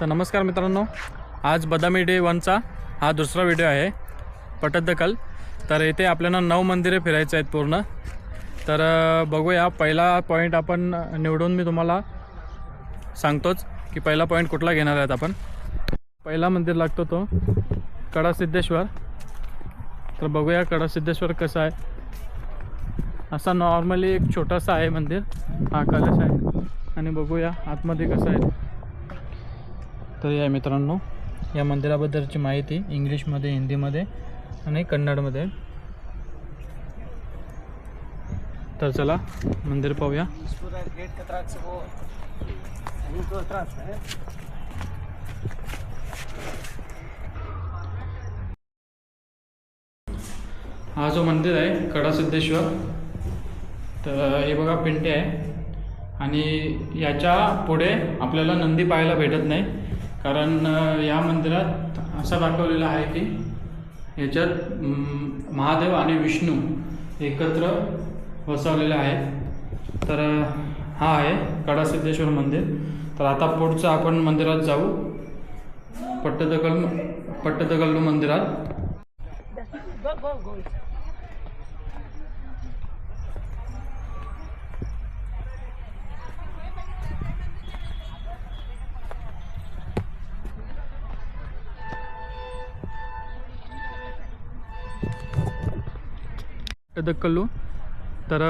तर नमस्कार मित्रांनो आज बदामी डे वनचा हा दुसरा व्हिडिओ आहे पटदकल तर इथे आपल्याला नऊ मंदिरे फिरायचे आहेत पूर्ण. तर बघूया पहिला पॉईंट आपण निवडून मी तुम्हाला सांगतोच की पहिला पॉईंट कुठला घेणार आहेत आपण. पहिला मंदिर लागतो तो कडासिद्धेश्वर. तर बघूया कडासिद्धेश्वर कसं आहे. असा नॉर्मली एक छोटासा आहे मंदिर हा कलश आहे. आणि बघूया आतमध्ये कसं आहे. तर या मित्रांनो या मंदिराबद्दलची माहिती इंग्लिशमध्ये हिंदीमध्ये आणि कन्नडमध्ये. तर चला मंदिर पाहूया. हा जो मंदिर आहे कडासिद्धेश्वर तर हे बघा पिंटे आहे. आणि याच्यापुढे आपल्याला नंदी पाहायला भेटत नाही. कारण या मंदिरात असं दाखवलेलं आहे की याच्यात महादेव आणि विष्णू एकत्र वसवलेले आहेत. तर हा आहे कडासिद्धेश्वर मंदिर. तर आता पुढचं आपण मंदिरात जाऊ. पट्टदकल पट्टदकल्लू मंदिरात. Go तर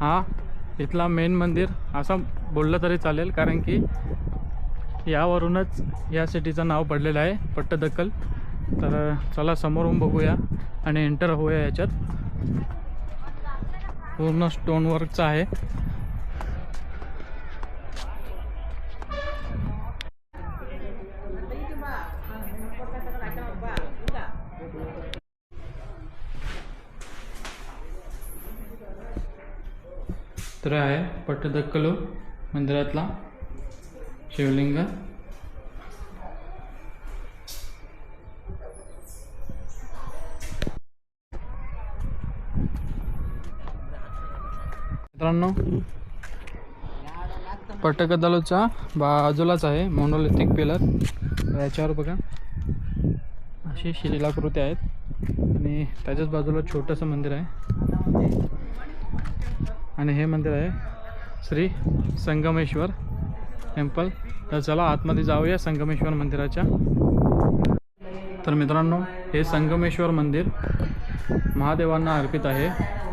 हा इथला मेन मंदिर असं बोललं तरी चालेल कारण की यावरूनच या सिटीचं नाव पडलेलं आहे पट्टदक्कल तर चला समोरून बघूया आणि एंटर होऊया याच्यात. पूर्ण स्टोन वर्कचं आहे. तर आहे पट्टदक्कलू मंदिरातला शिवलिंग. मित्रांनो पट्टकदलूच्या बाजूलाच आहे मोनोलिथिक पिलर याच्यावर बघा अशी शिलाकृती आहेत. आणि त्याच्याच बाजूला छोटंसं मंदिर आहे. आणि हे मंदिर आहे श्री संगमेश्वर टेम्पल. तर चला आतमध्ये जाऊया संगमेश्वर मंदिराच्या. तर मित्रांनो हे संगमेश्वर मंदिर महादेवांना अर्पित आहे.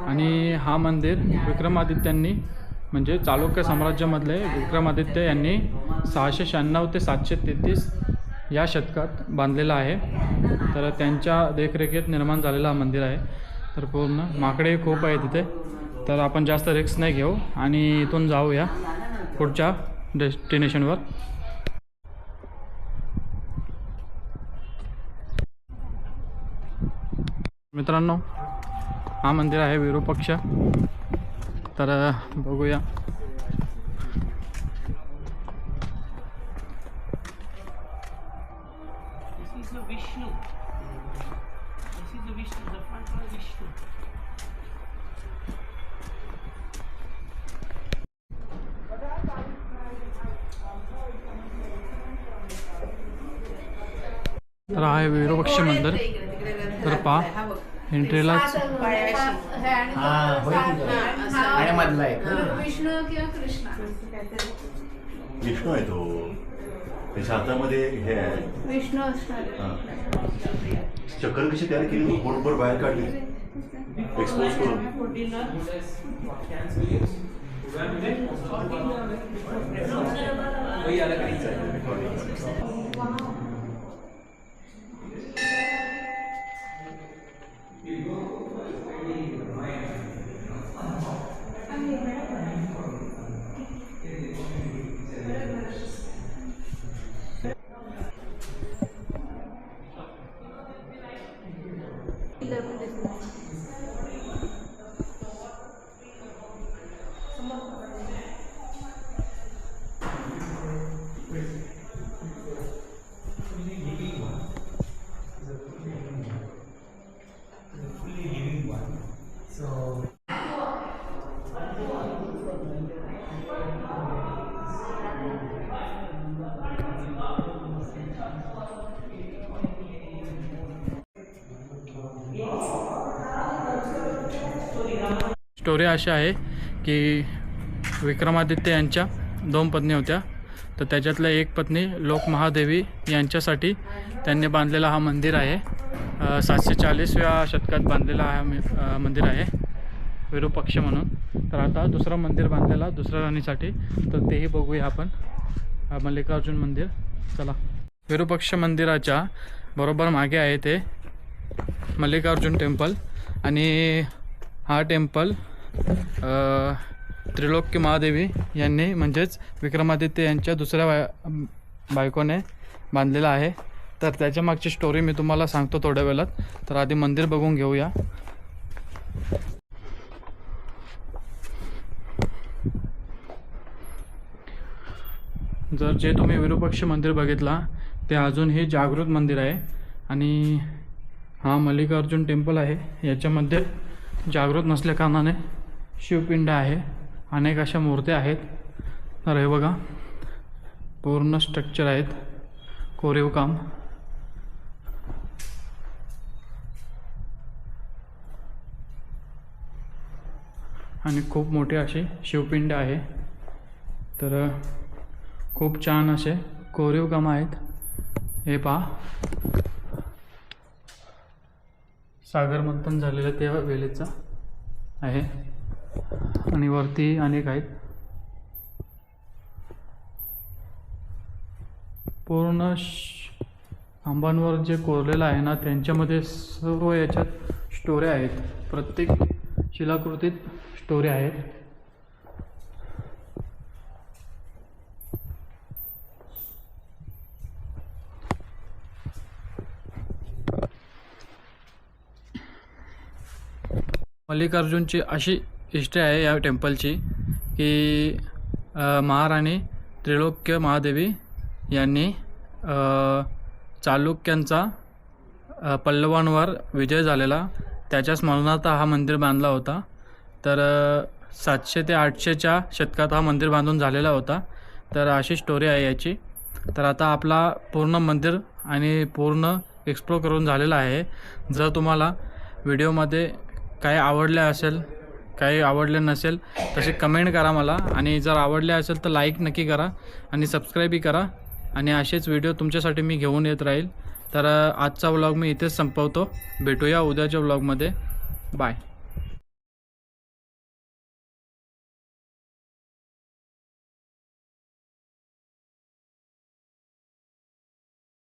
आणि हा मंदिर विक्रमादित्यांनी म्हणजे चालुक्य साम्राज्यामधले विक्रमादित्य यांनी सहाशे शहाण्णव ते सातशे तेहतीस या शतकात बांधलेला आहे. तर त्यांच्या देखरेखीत निर्माण झालेलं हा मंदिर आहे. तर पूर्ण माकडे खूप आहे तिथे तर आपण जास्त रिक्स नाही घेऊ आणि इथून जाऊया पुढच्या डेस्टिनेशनवर. मित्रांनो हा मंदिर आहे विरूपक्ष. तर बघूया. तर आहे विरोपक्ष मंदिर तर पा एंट्रीलाच विष्णू आहे तो. त्याच्या हातामध्ये हे आहे. विष्णू चक्कर कशी तयार केली? बरोबर बाहेर काढली. एक्सपोज करून. स्टोरी अशी आहे की विक्रमादित्य यांच्या दोन पत्नी होत्या. तर त्याच्यातल्या एक पत्नी लोकमहादेवी यांच्यासाठी त्यांनी बांधलेला हा मंदिर आहे. सातशे चाळीसव्या शतकात बांधलेला हा मंदिर आहे. विरूपक्ष म्हणून. तर आता दुसरं मंदिर बांधलेला दुसऱ्या राणीसाठी. तर तेही बघूया आपण. मल्लिकार्जुन मंदिर. चला. विरूपक्ष मंदिराच्या बरोबर मागे आहे ते मल्लिकार्जुन टेम्पल आणि हा टेम्पल त्रिलोक्य महादेवी यांनी म्हणजेच विक्रमादित्य यांच्या दुसऱ्या बाय बायकोने बांधलेला आहे. तर त्याच्या मागची स्टोरी मी तुम्हाला सांगतो थोड्या वेळात. तर आधी मंदिर बघून घेऊया. जर जे तुम्ही विरूपक्ष मंदिर बघितला ते अजूनही जागृत मंदिर आहे. आणि हा मल्लिकार्जुन टेम्पल आहे. याच्यामध्ये जागृत नसल्याकारणाने शिवपिंड आहे. अनेक अशा मूर्त्या आहेत. तर हे बघा. पूर्ण स्ट्रक्चर आहेत. कोरीव काम. आणि खूप मोठे असे शिवपिंड आहे. तर खूप छान असे कोरीव काम आहेत. हे पहा. सागर मंथन झालेलं तेव्हा वेळेचं आहे. आणि वरती अनेक आहेत. पूर्ण खांबांवर जे कोरलेलं आहे ना त्यांच्यामध्ये सर्व याच्यात स्टोऱ्या आहेत. प्रत्येक शिलाकृतीत स्टोऱ्या आहेत. मल्लिकार्जुनची अशी हिस्ट्री आहे या टेम्पलची की महाराणी त्रिलोक्य महादेवी यांनी चालुक्यांचा पल्लवांवर विजय झालेला. त्याच्या स्मरणार्थ हा मंदिर बांधला होता. तर सातशे ते आठशेच्या शतकात हा मंदिर बांधून झालेला होता. तर अशी स्टोरी आहे याची. तर आता आपला पूर्ण मंदिर आणि पूर्ण एक्सप्लोर करून झालेला आहे. जर तुम्हाला व्हिडिओमध्ये काय आवडले असेल काही आवडले नसेल तसे कमेंट करा मला. आणि जर आवडले असेल तर लाईक नक्की करा आणि सबस्क्राईबही करा. आणि असेच व्हिडिओ तुमच्यासाठी मी घेऊन येत राहील. तर आजचा व्लॉग मी इथेच संपवतो. भेटूया उद्याच्या व्लॉगमध्ये बाय